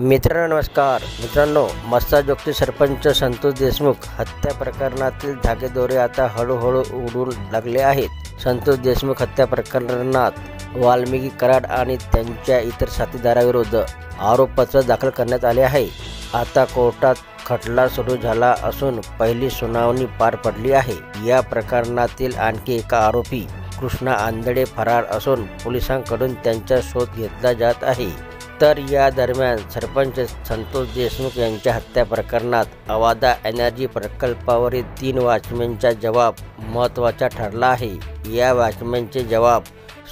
मित्रांनो नमस्कार. मित्रांनो मस्साजोगती सरपंच संतोष देशमुख हत्या प्रकरणातील धागेदोरे आता हळूहळू उडून लागले आहेत. संतोष देशमुख हत्या प्रकरणात वाल्मिकी कराड आणि त्यांच्या इतर साथीदाराविरुद्ध आरोपपत्र दाखल करण्यात आले आहे. आता कोर्टात खटला सुरू झाला असून पहिली सुनावणी पार पडली आहे. या प्रकरणातील आणखी एका आरोपी कृष्णा आंधळे फरार असून पोलिसांकडून त्यांचा शोध घेतला जात आहे. तर या दरम्यान सरपंच संतोष देशमुख यांच्या हत्या प्रकरणात अवादा एनर्जी प्रकल्पावरील तीन वॉचमॅनचा जबाब महत्त्वाचा ठरला आहे. या वॉचमॅनचे जबाब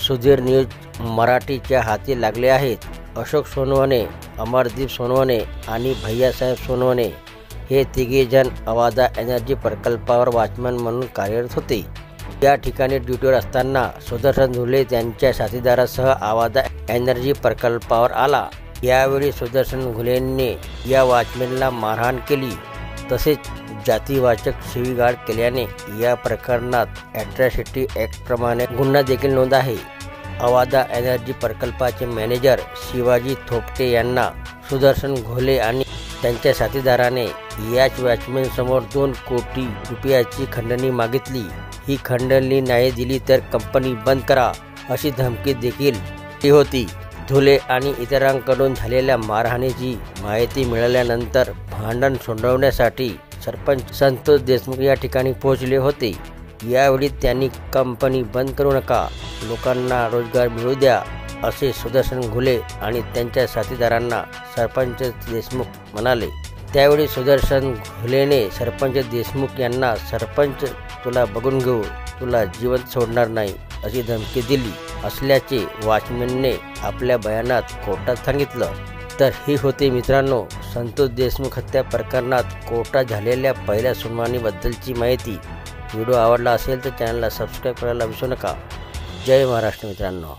सुधीर न्यूज मराठीच्या हाती लागले आहेत. अशोक सोनवणे अमरदीप सोनवणे आणि भैयासाहेब सोनवणे हे तिघेजण अवादा एनर्जी प्रकल्पावर वॉचमॅन म्हणून कार्यरत होते. या ठिकाणी ड्युटीवर असताना सुदर्शन झुले त्यांच्या साथीदारासह आवादा एनर्जी प्रकल्पावर आला. यावेळी सुदर्शन घुलेंनी या वॉचमॅनला मारहाण केली. तसेच जातीवाचक शिवीगाळ केल्याने या प्रकरणात ॲट्रॉसिटी ॲक्टप्रमाणे गुन्हा देखील नोंद आहे. अवादा एनर्जी प्रकल्पाचे मॅनेजर शिवाजी थोपटे यांना सुदर्शन घोले आणि त्यांच्या साथीदाराने याच वॉचमॅन समोर दोन कोटी रुपयाची खंडणी मागितली. ही खंडणी नाही दिली तर कंपनी बंद करा अशी धमकी देखील ती होती. धुले आणि इतरांकडून झालेल्या मारहाणीची माहिती मिळाल्यानंतर भांडण सोडवण्यासाठी सरपंच संतोष देशमुख या ठिकाणी पोहोचले होते. यावेळी त्यांनी कंपनी बंद करू नका लोकांना रोजगार मिळू द्या असे सुदर्शन घुले आणि त्यांच्या साथीदारांना सरपंच देशमुख म्हणाले. त्यावेळी सुदर्शन घुलेने सरपंच देशमुख यांना सरपंच तुला बघून घेऊ तुला जिवंत सोडणार नाही अशी धमकी दिली असल्याचे वॉचमॅनने आपल्या बयानात कोर्टात सांगितलं. तर ही होती मित्रांनो संतोष देशमुख हत्या प्रकरणात कोर्टात झालेल्या पहिल्या सुनावणीबद्दलची माहिती. व्हिडिओ आवडला असेल तर चॅनलला सबस्क्राईब करायला विसरू नका. जय महाराष्ट्र मित्रांनो.